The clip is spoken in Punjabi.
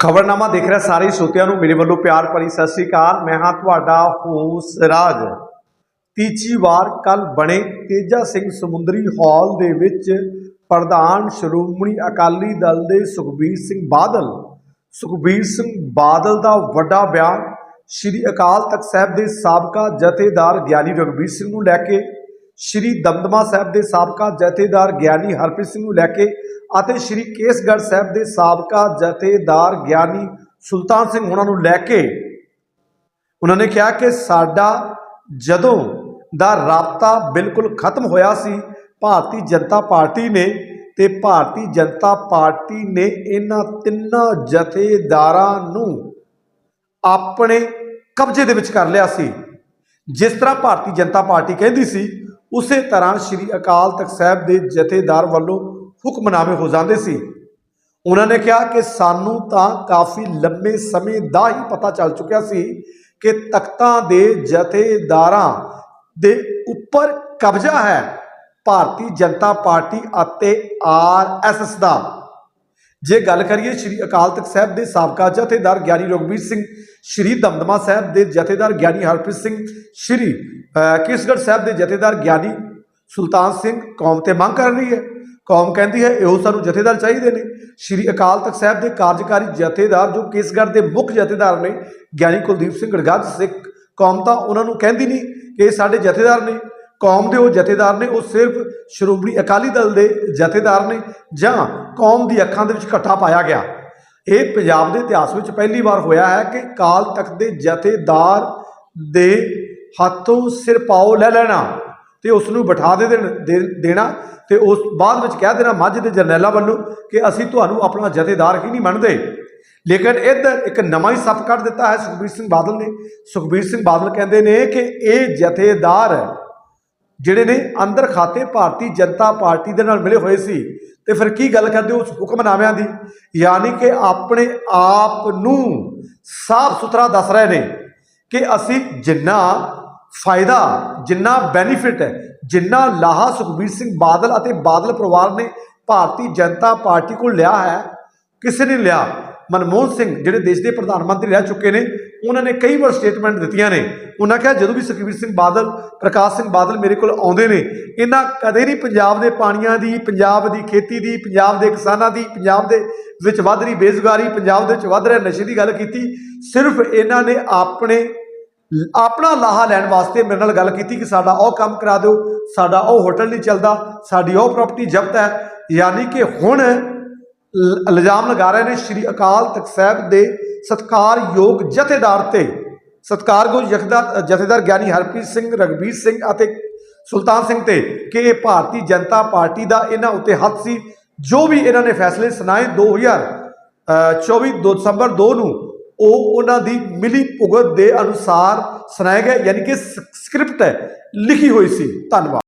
ਖਬਰਨਾਮਾ ਦੇਖ ਰਿਹਾ ਸਾਰੇ ਸਰੋਤਿਆਂ ਨੂੰ, ਮੇਰੇ ਵੱਲੋਂ ਪਿਆਰ ਭਰੀ ਸਤਿ ਸ੍ਰੀ ਅਕਾਲ। ਮੈਂ ਹਾਂ ਤੁਹਾਡਾ ਹੋਸ ਰਾਜ ਤੀਜੀ ਵਾਰ ਕੱਲ ਬਣੇ ਤੇਜਾ ਸਿੰਘ ਸਮੁੰਦਰੀ ਹਾਲ ਦੇ ਵਿੱਚ ਪ੍ਰਧਾਨ ਸ਼੍ਰੋਮਣੀ ਅਕਾਲੀ ਦਲ ਦੇ ਸੁਖਬੀਰ ਸਿੰਘ ਬਾਦਲ। ਸੁਖਬੀਰ ਸਿੰਘ ਬਾਦਲ ਦਾ ਵੱਡਾ ਬਿਆਨ, ਸ਼੍ਰੀ ਅਕਾਲ ਤਖਤ ਸਾਹਿਬ ਦੇ ਸਾਬਕਾ ਜਥੇਦਾਰ ਗਿਆਨੀ ਰਘਬੀਰ ਸਿੰਘ ਨੂੰ ਲੈ ਕੇ ਸ਼੍ਰੀ ਦਮਦਮਾ ਸਾਹਿਬ ਦੇ ਸਾਬਕਾ ਜਥੇਦਾਰ ਗਿਆਨੀ ਹਰਪ੍ਰੀਤ ਸਿੰਘ ਨੂੰ ਲੈ ਕੇ ਅਤੇ ਸ਼੍ਰੀ ਕੇਸਗੜ੍ਹ ਸਾਹਿਬ ਦੇ ਸਾਬਕਾ ਜਥੇਦਾਰ ਗਿਆਨੀ ਸੁਲਤਾਨ ਸਿੰਘ ਉਹਨਾਂ ਨੂੰ ਲੈ ਕੇ ਉਹਨਾਂ ਨੇ ਕਿਹਾ ਕਿ ਸਾਡਾ ਜਦੋਂ ਦਾ ਰਾਬਤਾ ਬਿਲਕੁਲ ਖਤਮ ਹੋਇਆ ਸੀ, ਭਾਰਤੀ ਜਨਤਾ ਪਾਰਟੀ ਨੇ ਤੇ ਭਾਰਤੀ ਜਨਤਾ ਪਾਰਟੀ ਨੇ ਇਹਨਾਂ ਤਿੰਨਾਂ ਜਥੇਦਾਰਾਂ ਨੂੰ ਆਪਣੇ ਕਬਜ਼ੇ ਦੇ ਵਿੱਚ ਕਰ ਲਿਆ ਸੀ। ਜਿਸ ਤਰ੍ਹਾਂ ਭਾਰਤੀ ਜਨਤਾ ਪਾਰਟੀ ਕਹਿੰਦੀ ਸੀ ਉਸੇ ਤਰ੍ਹਾਂ ਸ੍ਰੀ ਅਕਾਲ ਤਖਤ ਸਾਹਿਬ ਦੇ ਜਥੇਦਾਰ ਵੱਲੋਂ ਹੁਕਮਨਾਮੇ ਹੋ ਜਾਂਦੇ ਸੀ। ਉਹਨਾਂ ਨੇ ਕਿਹਾ ਕਿ ਸਾਨੂੰ ਤਾਂ ਕਾਫੀ ਲੰਮੇ ਸਮੇਂ ਦਾ ਹੀ ਪਤਾ ਚੱਲ ਚੁੱਕਿਆ ਸੀ ਕਿ ਤਖਤਾਂ ਦੇ ਜਥੇਦਾਰਾਂ ਦੇ ਉੱਪਰ ਕਬਜ਼ਾ ਹੈ। ਭਾਰਤੀ ਜਨਤਾ ਪਾਰਟੀ ਅਤੇ ਆਰਐਸਐਸ ਦਾ ਜੇ ਗੱਲ ਕਰੀਏ ਸ਼੍ਰੀ ਅਕਾਲ ਤਖਤ ਸਾਹਿਬ ਦੇ ਸਾਬਕਾ ਜਥੇਦਾਰ ਗਿਆਨੀ ਰਘਬੀਰ ਸਿੰਘ ਸ਼੍ਰੀ ਦਮਦਮਾ ਸਾਹਿਬ ਦੇ ਜਥੇਦਾਰ ਗਿਆਨੀ ਹਰਪ੍ਰੀਤ ਸਿੰਘ ਸ਼੍ਰੀ ਅਹ, ਕੇਸਗੜ੍ਹ ਸਾਹਿਬ ਦੇ ਜਥੇਦਾਰ ਗਿਆਨੀ ਸੁਲਤਾਨ ਸਿੰਘ ਕੌਮ ਤੇ ਮੰਗ ਕਰ ਰਹੀ ਹੈ। ਕੌਮ ਕਹਿੰਦੀ ਹੈ ਇਹੋ ਸਾਨੂੰ ਜਥੇਦਾਰ ਚਾਹੀਦੇ ਨੇ। ਸ਼੍ਰੀ ਅਕਾਲ ਤਖਤ ਸਾਹਿਬ ਦੇ ਕਾਰਜਕਾਰੀ ਜਥੇਦਾਰ ਜੋ ਕੇਸਗੜ੍ਹ ਦੇ ਮੁੱਖ ਜਥੇਦਾਰ ਨੇ ਗਿਆਨੀ ਕੁਲਦੀਪ ਸਿੰਘ ਗੜਗੱਜ ਸਿੱਖ ਕੌਮ ਤਾਂ ਉਹਨਾਂ ਨੂੰ ਕਹਿੰਦੀ ਨਹੀਂ ਕਿ ਇਹ ਸਾਡੇ ਜਥੇਦਾਰ ਨੇ। ਕੌਮ ਦੇ ਉਹ ਜਥੇਦਾਰ ਨੇ, ਉਹ ਸਿਰਫ ਸ਼੍ਰੋਮਣੀ ਅਕਾਲੀ ਦਲ ਦੇ ਜਥੇਦਾਰ ਨੇ ਜਾਂ ਕੌਮ ਦੀ ਅੱਖਾਂ ਦੇ ਵਿੱਚ ਘੱਟਾ ਪਾਇਆ ਗਿਆ। ਇਹ ਪੰਜਾਬ ਦੇ ਇਤਿਹਾਸ ਵਿੱਚ ਪਹਿਲੀ ਵਾਰ ਹੋਇਆ ਹੈ ਕਿ ਕਾਲ ਤਖਤ ਦੇ ਜਥੇਦਾਰ ਦੇ ਹੱਥੋਂ ਸਿਰ ਪਾਓ ਲੈ ਲੈਣਾ ਤੇ ਉਸ ਨੂੰ ਬਿਠਾ ਦੇ ਦੇਣ- ਦੇ- ਦੇਣਾ ਤੇ ਉਸ ਬਾਅਦ ਵਿੱਚ ਕਹਿ ਦੇਣਾ ਮੱਝ ਦੇ ਜਰਨੈਲਾਂ ਵੱਲੋਂ ਕਿ ਅਸੀਂ ਤੁਹਾਨੂੰ ਆਪਣਾ ਜਥੇਦਾਰ ਹੀ ਨਹੀਂ ਮੰਨਦੇ। ਲੇਕਿਨ ਇੱਧਰ ਇੱਕ ਨਵਾਂ ਹੀ ਸੱਪ ਕੱਢ ਦਿੱਤਾ ਹੈ, ਸੁਖਬੀਰ ਸਿੰਘ ਬਾਦਲ ਨੇ। ਸੁਖਬੀਰ ਸਿੰਘ ਬਾਦਲ ਕਹਿੰਦੇ ਨੇ ਕਿ ਇਹ ਜਥੇਦਾਰ ਜਿਹੜੇ ਨੇ ਅੰਦਰ ਖਾਤੇ ਭਾਰਤੀ ਜਨਤਾ ਪਾਰਟੀ ਦੇ ਨਾਲ ਮਿਲੇ ਹੋਏ ਸੀ। ਤੇ ਫਿਰ ਕੀ ਗੱਲ ਕਰਦੇ ਹੋ? ਉਸ ਹੁਕਮਨਾਮਿਆਂ ਦੀ। ਯਾਨੀ ਕਿ ਆਪਣੇ ਆਪ ਨੂੰ ਸਾਫ਼ ਸੁਥਰਾ ਦੱਸ ਰਹੇ ਨੇ ਕਿ ਅਸੀਂ ਜਿੰਨਾ ਫਾਇਦਾ, ਜਿੰਨਾ ਬੈਨੀਫਿਟ ਹੈ, ਜਿੰਨਾ ਲਾਹਾ ਸੁਖਬੀਰ ਸਿੰਘ ਬਾਦਲ ਅਤੇ ਬਾਦਲ ਪਰਿਵਾਰ ਨੇ ਭਾਰਤੀ ਜਨਤਾ ਪਾਰਟੀ ਕੋਲ ਲਿਆ ਹੈ, ਕਿਸੇ ਨੇ ਲਿਆ। ਮਨਮੋਹਨ ਸਿੰਘ, ਜਿਹੜੇ ਦੇਸ਼ ਦੇ ਪ੍ਰਧਾਨ ਮੰਤਰੀ ਰਹਿ ਚੁੱਕੇ ਨੇ ਉਹਨਾਂ ਨੇ ਕਈ ਵਾਰ ਸਟੇਟਮੈਂਟ ਦਿੱਤੀਆਂ ਨੇ। ਉਹਨਾਂ ਕਿਹਾ, ਜਦੋਂ ਵੀ ਸੁਖਬੀਰ ਸਿੰਘ ਬਾਦਲ, ਪ੍ਰਕਾਸ਼ ਸਿੰਘ ਬਾਦਲ ਮੇਰੇ ਕੋਲ ਆਉਂਦੇ ਨੇ, ਇਹਨਾਂ ਕਦੇ ਨਹੀਂ ਪੰਜਾਬ ਦੇ ਪਾਣੀਆਂ ਦੀ, ਪੰਜਾਬ ਦੀ ਖੇਤੀ ਦੀ, ਪੰਜਾਬ ਦੇ ਕਿਸਾਨਾਂ ਦੀ, ਪੰਜਾਬ ਦੇ ਵਿੱਚ ਵੱਧ ਰਹੀ ਬੇਰੁਜ਼ਗਾਰੀ, ਪੰਜਾਬ ਦੇ ਵਿੱਚ ਵੱਧ ਰਿਹਾ ਨਸ਼ੇ ਦੀ ਗੱਲ ਕੀਤੀ, ਸਿਰਫ ਇਹਨਾਂ ਨੇ ਆਪਣੇ, ਆਪਣਾ ਲਾਹਾ ਲੈਣ ਵਾਸਤੇ ਮੇਰੇ ਨਾਲ ਗੱਲ ਕੀਤੀ ਕਿ ਸਾਡਾ ਉਹ ਕੰਮ ਕਰਾ ਦਿਓ, ਸਾਡਾ ਉਹ ਹੋਟਲ ਨਹੀਂ ਚੱਲਦਾ, ਸਾਡੀ ਉਹ ਪ੍ਰਾਪਰਟੀ ਜ਼ਬਤ ਹੈ। ਯਾਨੀ ਕਿ ਹੁਣ ਇਲਜ਼ਾਮ ਲਗਾ ਰਹੇ ਨੇ ਸ਼੍ਰੀ ਅਕਾਲ ਤਖਤ ਸਾਹਿਬ ਦੇ ਸਤਕਾਰਯੋਗ ਜਥੇਦਾਰ ਤੇ। ਸਤਕਾਰਯੋਗ ਜਥੇਦਾਰ ਜਥੇਦਾਰ ਗਿਆਨੀ ਹਰਪ੍ਰੀਤ ਸਿੰਘ, ਰਗਬੀਰ ਸਿੰਘ ਅਤੇ ਸੁਲਤਾਨ ਸਿੰਘ ਤੇ ਕਿ ਇਹ ਭਾਰਤੀ ਜਨਤਾ ਪਾਰਟੀ ਦਾ ਇਹਨਾਂ ਉੱਤੇ ਹੱਥ ਸੀ, ਜੋ ਵੀ ਇਹਨਾਂ ਨੇ ਫੈਸਲੇ ਸੁਣਾਏ 2024 2 ਦਸੰਬਰ 2 ਨੂੰ, ਉਹ ਉਹਨਾਂ ਦੀ ਮਿਲੀ ਭੁਗਤ ਦੇ ਅਨੁਸਾਰ ਸੁਣਾਏ ਗਏ, ਯਾਨੀ ਕਿ ਸਕ੍ਰਿਪਟ ਲਿਖੀ ਹੋਈ ਸੀ। ਧੰਨਵਾਦ।